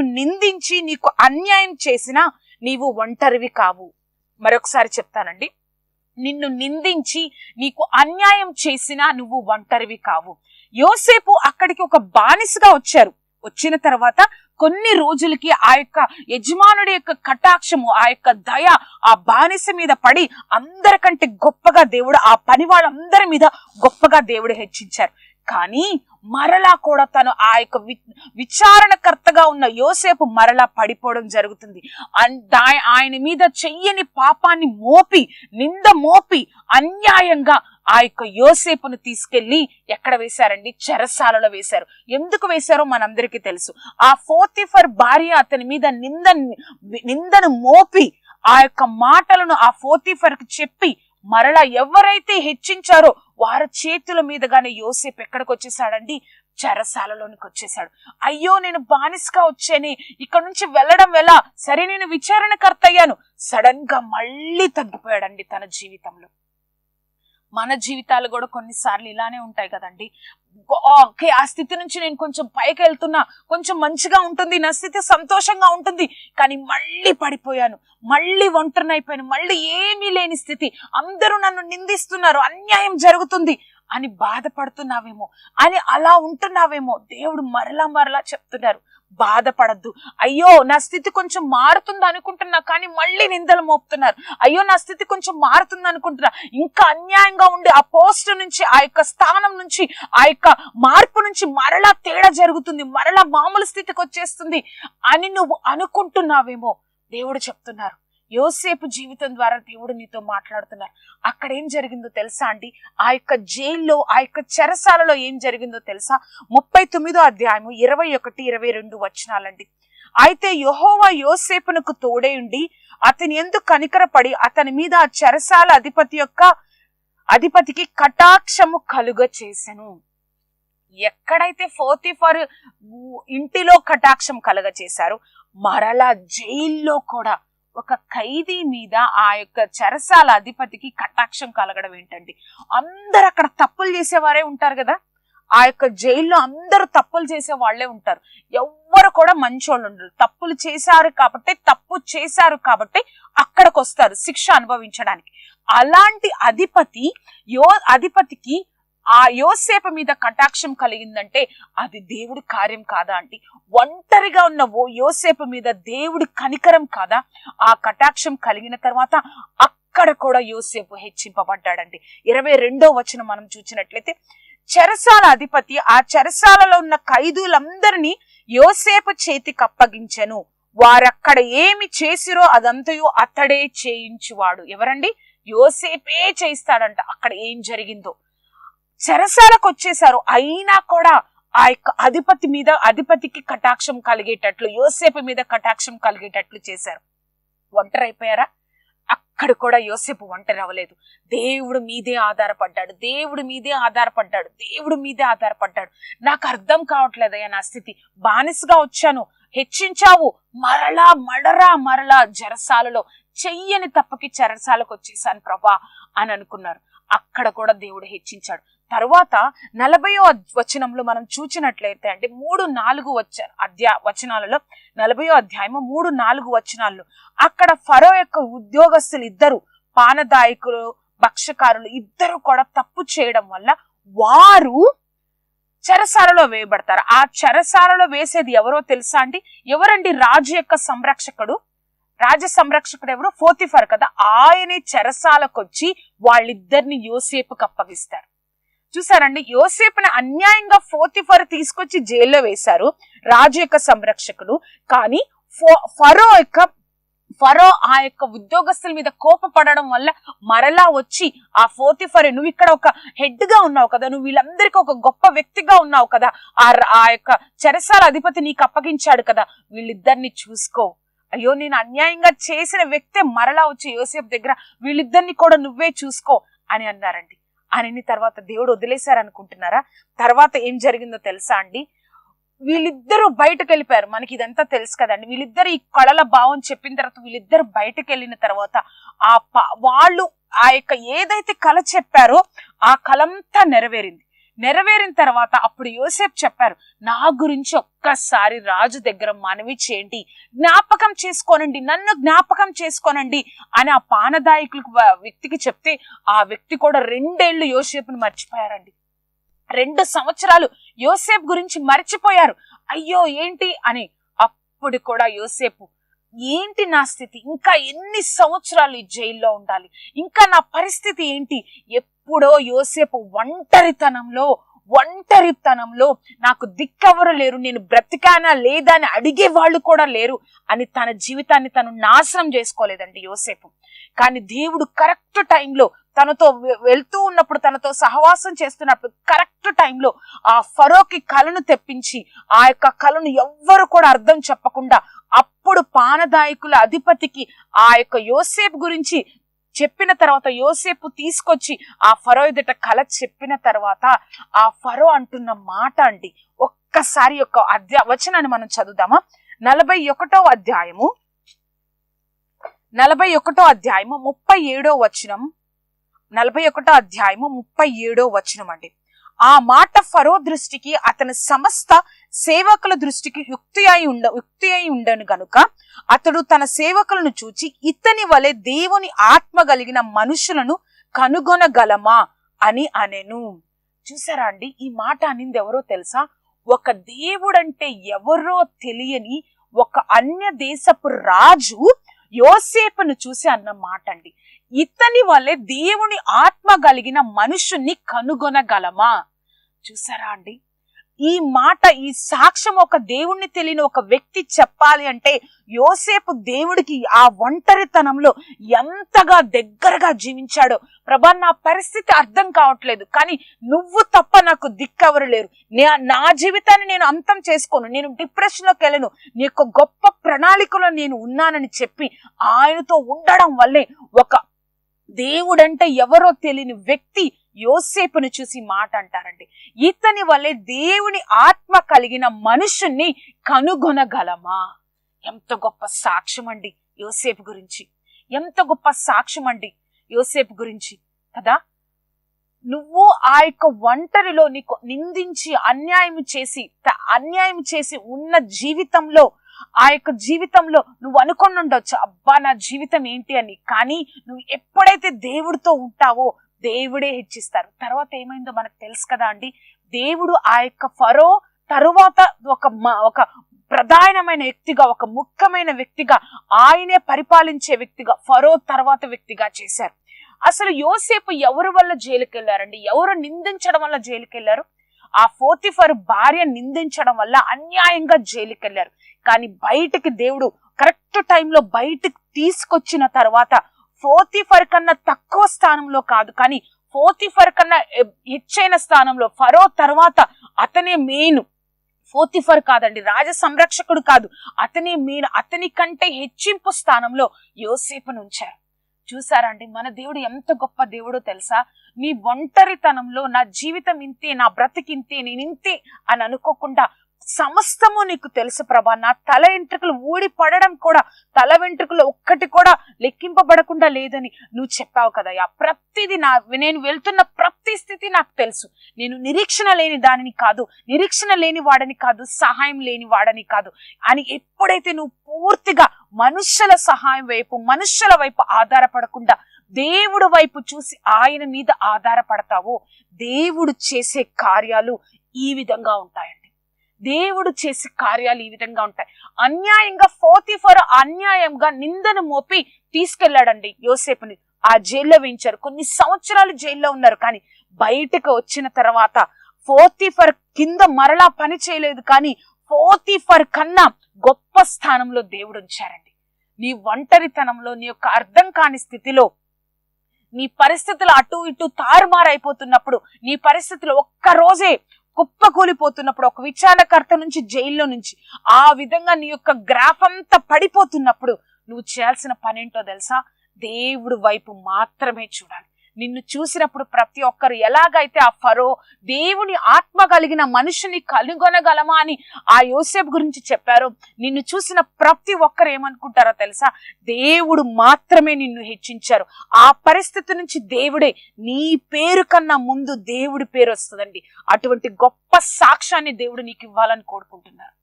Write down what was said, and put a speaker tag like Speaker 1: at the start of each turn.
Speaker 1: నిందించి నీకు అన్యాయం చేసినా నీవు ఒంటరివి కావు. మరొకసారి చెప్తానండి. నిన్ను నిందించి నీకు అన్యాయం చేసినా నువ్వు ఒంటరివి కావు. యోసేపు అక్కడికి ఒక బానిసగా వచ్చారు. వచ్చిన తర్వాత కొన్ని రోజులకి ఆ యొక్క యజమానుడి యొక్క కటాక్షము ఆ యొక్క దయ ఆ బానిస మీద పడి అందరికంటే గొప్పగా దేవుడు ఆ పని వాళ్ళందరి మీద గొప్పగా దేవుడు హెచ్చించారు. కానీ మరలా కూడా తను ఆ యొక్క వి- విచారణకర్తగా ఉన్న యోసేపు మరలా పడిపోవడం జరుగుతుంది. ఆయన మీద చెయ్యని పాపాన్ని మోపి నింద మోపి అన్యాయంగా ఆ యొక్క యోసేపును తీసుకెళ్ళి ఎక్కడ వేశారండి? చెరసాలలో వేశారు. ఎందుకు వేశారో మనందరికీ తెలుసు. ఆ ఫోర్తిఫర్ భార్య అతని మీద నింద నిందను మోపి ఆ యొక్క మాటలను ఆ ఫోర్తిఫర్కి చెప్పి మరలా ఎవరైతే హెచ్చించారో వారి చేతుల మీదగానే యోసేపు ఎక్కడికి వచ్చేసాడండి? చెరసాలలోనికి వచ్చేసాడు. అయ్యో నేను బానిసగా వచ్చానే. ఇక్కడ నుంచి వెళ్ళడం ఎలా? సరే నేను విచారణకర్త అయ్యాను సడన్గా మళ్ళీ తగ్గిపోయాడండి తన జీవితంలో. మన జీవితాలు కూడా కొన్నిసార్లు ఇలానే ఉంటాయి కదండి. ఓకే ఆ స్థితి నుంచి నేను కొంచెం పైకి వెళ్తున్నా కొంచెం మంచిగా ఉంటుంది నా స్థితి సంతోషంగా ఉంటుంది కానీ మళ్ళీ పడిపోయాను మళ్ళీ ఒంటరినైపోయాను మళ్ళీ ఏమీ లేని స్థితి అందరూ నన్ను నిందిస్తున్నారు అన్యాయం జరుగుతుంది అని బాధపడుతున్నావేమో అని అలా ఉంటున్నావేమో దేవుడు మరలా మరలా చెప్తున్నారు. బాధపడద్దు. అయ్యో నా స్థితి కొంచెం మారుతుంది అనుకుంటున్నా కానీ మళ్ళీ నిందలు మోపుతున్నారు. అయ్యో నా స్థితి కొంచెం మారుతుంది అనుకుంటున్నా ఇంకా అన్యాయంగా ఉండి ఆ పోస్ట్ నుంచి ఆ యొక్క స్థానం నుంచి ఆ యొక్క మార్పు నుంచి మరలా తేడా జరుగుతుంది మరలా మామూలు స్థితికి వచ్చేస్తుంది అని నువ్వు అనుకుంటున్నావేమో దేవుడు చెప్తున్నారు. యోసేపు జీవితం ద్వారా దేవుడు నీతో మాట్లాడుతున్నారు. అక్కడ ఏం జరిగిందో తెలుసా అండి? ఆ యొక్క జైల్లో ఆ యొక్క చెరసాలలో ఏం జరిగిందో తెలుసా? ముప్పై తొమ్మిదో అధ్యాయము ఇరవై ఒకటి ఇరవై రెండు వచనాలండి. అయితే యహోవా యోసేపునకు తోడే ఉండి అతని ఎందుకు కనికరపడి అతని మీద ఆ చెరసాల అధిపతి యొక్క అధిపతికి కటాక్షము కలుగ చేసెను. ఎక్కడైతే ఫోర్తిఫర్ ఇంటిలో కటాక్షం కలగ చేశారో మరలా జైల్లో కూడా ఒక ఖైదీ మీద ఆ యొక్క చెరసాల అధిపతికి కటాక్షం కలగడం ఏంటండి? అందరు అక్కడ తప్పులు చేసేవారే ఉంటారు కదా? ఆ యొక్క జైల్లో అందరూ తప్పులు చేసే వాళ్ళే ఉంటారు. ఎవ్వరు కూడా మంచోళ్ళు ఉండరు. తప్పులు చేశారు కాబట్టి తప్పు చేశారు కాబట్టి అక్కడికి వస్తారు శిక్ష అనుభవించడానికి. అలాంటి అధిపతి యో అధిపతికి ఆ యోసేపు మీద కటాక్షం కలిగిందంటే అది దేవుడి కార్యం కాదా అంటే ఒంటరిగా ఉన్న ఓ యోసేపు మీద దేవుడి కనికరం కాదా? ఆ కటాక్షం కలిగిన తర్వాత అక్కడ కూడా యోసేపు హెచ్చింపబడ్డాడండి. ఇరవై రెండో వచనం మనం చూసినట్లయితే చెరసాల అధిపతి ఆ చెరసాలలో ఉన్న ఖైదీలందరినీ యోసేపు చేతికి అప్పగించెను. వారక్కడ ఏమి చేసిరో అదంతయు అతడే చేయించువాడు. ఎవరండి? యోసేపే చేయిస్తాడంట. అక్కడ ఏం జరిగిందో. చెరసాలకు వచ్చేసారు అయినా కూడా ఆ యొక్క అధిపతి మీద అధిపతికి కటాక్షం కలిగేటట్లు యోసేపు మీద కటాక్షం కలిగేటట్లు చేశారు. ఒంటరి అయిపోయారా అక్కడ కూడా యోసేపు ఒంటరి అవ్వలేదు దేవుడు మీదే ఆధారపడ్డాడు. దేవుడు మీదే ఆధారపడ్డాడు. దేవుడు మీదే ఆధారపడ్డాడు. నాకు అర్థం కావట్లేదయ్యా నా స్థితి. బానిసగా వచ్చాను. హెచ్చించావు. మరలా మడరా మరలా జరసాలలో చెయ్యని తప్పకి చెరసాలకు వచ్చేసాను ప్రభా అని అనుకున్నారు. అక్కడ కూడా దేవుడు హెచ్చించాడు. తర్వాత నలభయో వచనంలో మనం చూచినట్లయితే అంటే మూడు నాలుగు వచ్చ అధ్యా వచనాలలో నలభయో అధ్యాయము మూడు నాలుగు వచనాల్లో అక్కడ ఫరో యొక్క ఉద్యోగస్తులు ఇద్దరు పానదాయకులు భక్షకారులు ఇద్దరు కూడా తప్పు చేయడం వల్ల వారు చెరసాలలో వేయబడతారు. ఆ చెరసాలలో వేసేది ఎవరో తెలుసా అండి? ఎవరండి? రాజు యొక్క సంరక్షకుడు. రాజ సంరక్షకుడు ఎవరు? ఫోతిఫర్ కదా. ఆయనే చెరసాలకొచ్చి వాళ్ళిద్దరిని యోసేపుకి అప్పగిస్తారు. చూసారండి యోసేపుని అన్యాయంగా ఫోర్తిఫర్ తీసుకొచ్చి జైల్లో వేశారు రాజు యొక్క సంరక్షకుడు కానీ ఫో- ఫరో యొక్క ఫరో ఆ యొక్క ఉద్యోగస్తుల మీద కోపపడడం వల్ల మరలా వచ్చి ఆ ఫోతిఫర్ నువ్వు ఇక్కడ ఒక హెడ్గా ఉన్నావు కదా నువ్వు వీళ్ళందరికీ ఒక గొప్ప వ్యక్తిగా ఉన్నావు కదా ఆ ఆ యొక్క చెరసాల అధిపతి నీకు అప్పగించాడు కదా వీళ్ళిద్దరిని చూసుకో. అయ్యో నేను అన్యాయంగా చేసిన వ్యక్తే మరలా వచ్చి యోసేపు దగ్గర వీళ్ళిద్దరిని కూడా నువ్వే చూసుకో అని అన్నారండి. అని తర్వాత దేవుడు వదిలేశారు అనుకుంటున్నారా తర్వాత ఏం జరిగిందో తెలుసా అండి? వీళ్ళిద్దరూ బయటకు వెళ్ళిపోయారు. మనకి ఇదంతా తెలుసు కదండి. వీళ్ళిద్దరు ఈ కళల భావం చెప్పిన తర్వాత వీళ్ళిద్దరు బయటకు వెళ్ళిన తర్వాత ఆ ప- వాళ్ళు ఆ యొక్క ఏదైతే కళ చెప్పారో ఆ కళంతా నెరవేరింది. నెరవేరిన తర్వాత అప్పుడు యోసేపు చెప్పారు నా గురించి ఒక్కసారి రాజు దగ్గర మనవి చేయండి జ్ఞాపకం చేసుకోనండి నన్ను జ్ఞాపకం చేసుకోనండి అని ఆ పానదాయకులకు వ్యక్తికి చెప్తే ఆ వ్యక్తి కూడా రెండేళ్ళు యోసేపును మర్చిపోయారండి. రెండు సంవత్సరాలు యోసేపు గురించి మర్చిపోయారు. అయ్యో ఏంటి అని అప్పుడు కూడా యోసేపు ఏంటి నా స్థితి? ఇంకా ఎన్ని సంవత్సరాలు ఈ జైల్లో ఉండాలి? ఇంకా నా పరిస్థితి ఏంటి? ఎప్పుడో యోసేపు ఒంటరితనంలో ఒంటరితనంలో నాకు దిక్కెవరు లేరు నేను బ్రతికానా లేదా అని అడిగే వాళ్ళు కూడా లేరు అని తన జీవితాన్ని తను నాశనం చేసుకోలేదండి యోసేపు. కానీ దేవుడు కరెక్ట్ టైంలో తనతో వె- వెళ్తూ ఉన్నప్పుడు తనతో సహవాసం చేస్తున్నప్పుడు కరెక్ట్ టైంలో ఆ ఫరోకి కళను తెప్పించి ఆ యొక్క కళను ఎవ్వరు కూడా అర్థం చెప్పకుండా అప్పుడు పానదాయకుల అధిపతికి ఆ యొక్క యోసేపు గురించి చెప్పిన తర్వాత యోసేపు తీసుకొచ్చి ఆ ఫరో ఎదుట కళ చెప్పిన తర్వాత ఆ ఫరో అంటున్న మాట అండి ఒక్కసారి యొక్క అధ్యా వచనాన్ని మనం చదువుదామా? నలభై ఒకటో అధ్యాయము నలభై ఒకటో అధ్యాయము ముప్పై ఏడో వచనం నలభై ఒకటో అధ్యాయము ముప్పై ఏడో వచనం అండి. ఆ మాట ఫరో దృష్టికి అతని సమస్త సేవకుల దృష్టికి యుక్తి అయి ఉండ యుక్తి అయి ఉండను గనుక అతడు తన సేవకులను చూచి ఇతని వలె దేవుని ఆత్మ కలిగిన మనుషులను కనుగొనగలమా అని అనెను. చూసారా అండి ఈ మాట అనింది ఎవరో తెలుసా? ఒక దేవుడంటే ఎవరో తెలియని ఒక అన్య దేశపు రాజు యోసేపును చూసి అన్న మాట అండి ఇతని వల్లే దేవుని ఆత్మ కలిగిన మనుషుణ్ణి కనుగొనగలమా? చూసారా అండి? ఈ మాట ఈ సాక్ష్యం ఒక దేవుణ్ణి తెలియని ఒక వ్యక్తి చెప్పాలి అంటే యోసేపు దేవుడికి ఆ ఒంటరితనంలో ఎంతగా దగ్గరగా జీవించాడో. ప్రభా నా పరిస్థితి అర్థం కావట్లేదు కానీ నువ్వు తప్ప నాకు దిక్కెవరు లేరు. నా జీవితాన్ని నేను అంతం చేసుకోను. నేను డిప్రెషన్లోకి వెళ్ళను. నీ యొక్క గొప్ప ప్రణాళికలో నేను ఉన్నానని చెప్పి ఆయనతో ఉండడం వల్లే ఒక దేవుడంటే ఎవరో తెలియని వ్యక్తి యోసేపును చూసి మాట అంటారండి. ఇతని వల్లే దేవుని ఆత్మ కలిగిన మనుషుణ్ణి కనుగొనగలమా? ఎంత గొప్ప సాక్ష్యం అండి యోసేపు గురించి. ఎంత గొప్ప సాక్ష్యం అండి యోసేపు గురించి. కదా? నువ్వు ఆ యొక్క ఒంటరిలో నీకు నిందించి అన్యాయం చేసి అన్యాయం చేసి ఉన్న జీవితంలో ఆ యొక్క జీవితంలో నువ్వు అనుకొని ఉండొచ్చు అబ్బా నా జీవితం ఏంటి అని. కానీ నువ్వు ఎప్పుడైతే దేవుడితో ఉంటావో దేవుడే హెచ్చిస్తారు. తర్వాత ఏమైందో మనకు తెలుసు కదా అండి. దేవుడు ఆ యొక్క ఫరో తరువాత ఒక ఒక ప్రధానమైన వ్యక్తిగా ఒక ముఖ్యమైన వ్యక్తిగా ఆయనే పరిపాలించే వ్యక్తిగా ఫరో తర్వాత వ్యక్తిగా చేశారు. అసలు యోసేపు ఎవరి వల్ల జైలుకి వెళ్ళారండి ఎవరు నిందించడం వల్ల జైలుకి వెళ్ళారు ఆ ఫోర్తిఫర్ భార్య నిందించడం వల్ల అన్యాయంగా జైలుకి వెళ్ళారు కానీ బయటికి దేవుడు కరెక్ట్ టైంలో బయటకు తీసుకొచ్చిన తర్వాత ఫోర్తిఫర్ కన్నా తక్కువ స్థానంలో కాదు కానీ ఫోర్తిఫర్ కన్నా హెచ్చైన స్థానంలో ఫరో తర్వాత అతనే మెయిన్. ఫోతిఫర్ కాదండి రాజ సంరక్షకుడు కాదు అతనే మెయిన్ అతని కంటే హెచ్చింపు స్థానంలో యోసేపును ఉంచారు చూసారండి మన దేవుడు ఎంత గొప్ప దేవుడో తెలుసా? నీ ఒంటరితనంలో నా జీవితం ఇంతే నా బ్రతికింతే నేను ఇంతే అని అనుకోకుండా సమస్తము నీకు తెలుసు ప్రభా. నా తల వెంట్రుకలు ఊడి పడడం కూడా తల వెంట్రుకలు ఒక్కటి కూడా లెక్కింపబడకుండా లేదని నువ్వు చెప్పావు కదయ్యా. ప్రతిది నా నేను వెళ్తున్న ప్రతి స్థితి నాకు తెలుసు. నేను నిరీక్షణ లేని దానిని కాదు నిరీక్షణ లేని వాడని కాదు సహాయం లేని వాడని కాదు అని ఎప్పుడైతే నువ్వు పూర్తిగా మనుష్యుల సహాయం వైపు మనుష్యుల వైపు ఆధారపడకుండా దేవుడు వైపు చూసి ఆయన మీద ఆధారపడతావో దేవుడు చేసే కార్యాలు ఈ విధంగా ఉంటాయండి. దేవుడు చేసే కార్యాలు ఈ విధంగా ఉంటాయి. అన్యాయంగా ఫోతిఫర్ అన్యాయంగా నిందను మోపి తీసుకెళ్ళాడండి యోసేపుని. ఆ జైల్లో వేయించారు. కొన్ని సంవత్సరాలు జైల్లో ఉన్నారు కానీ బయటకు వచ్చిన తర్వాత ఫోర్తిఫర్ కింద మరలా పని చేయలేదు కానీ ఫోర్తిఫర్ కన్నా గొప్ప స్థానంలో దేవుడు ఉంచారండి. నీ ఒంటరితనంలో నీ యొక్క అర్థం కాని స్థితిలో నీ పరిస్థితులు అటు ఇటు తారుమారైపోతున్నప్పుడు నీ పరిస్థితులు ఒక్క రోజే కుప్పకూలిపోతున్నప్పుడు ఒక విచారణకర్త నుంచి జైల్లో నుంచి ఆ విధంగా నీ యొక్క గ్రాఫ్ అంతా పడిపోతున్నప్పుడు నువ్వు చేయాల్సిన పనేంటో తెలుసా? దేవుడు వైపు మాత్రమే చూడాలి. నిన్ను చూసినప్పుడు ప్రతి ఒక్కరు ఎలాగైతే ఆ ఫరో దేవుని ఆత్మ కలిగిన మనిషిని కనుగొనగలమా అని ఆ యోసేపు గురించి చెప్పారో నిన్ను చూసిన ప్రతి ఒక్కరు ఏమనుకుంటారో తెలుసా? దేవుడు మాత్రమే నిన్ను హెచ్చించారు. ఆ పరిస్థితి నుంచి దేవుడే నీ పేరు కన్నా ముందు దేవుడి పేరు వస్తుందండి. అటువంటి గొప్ప సాక్ష్యాన్ని దేవుడు నీకు ఇవ్వాలని కోరుకుంటున్నారు.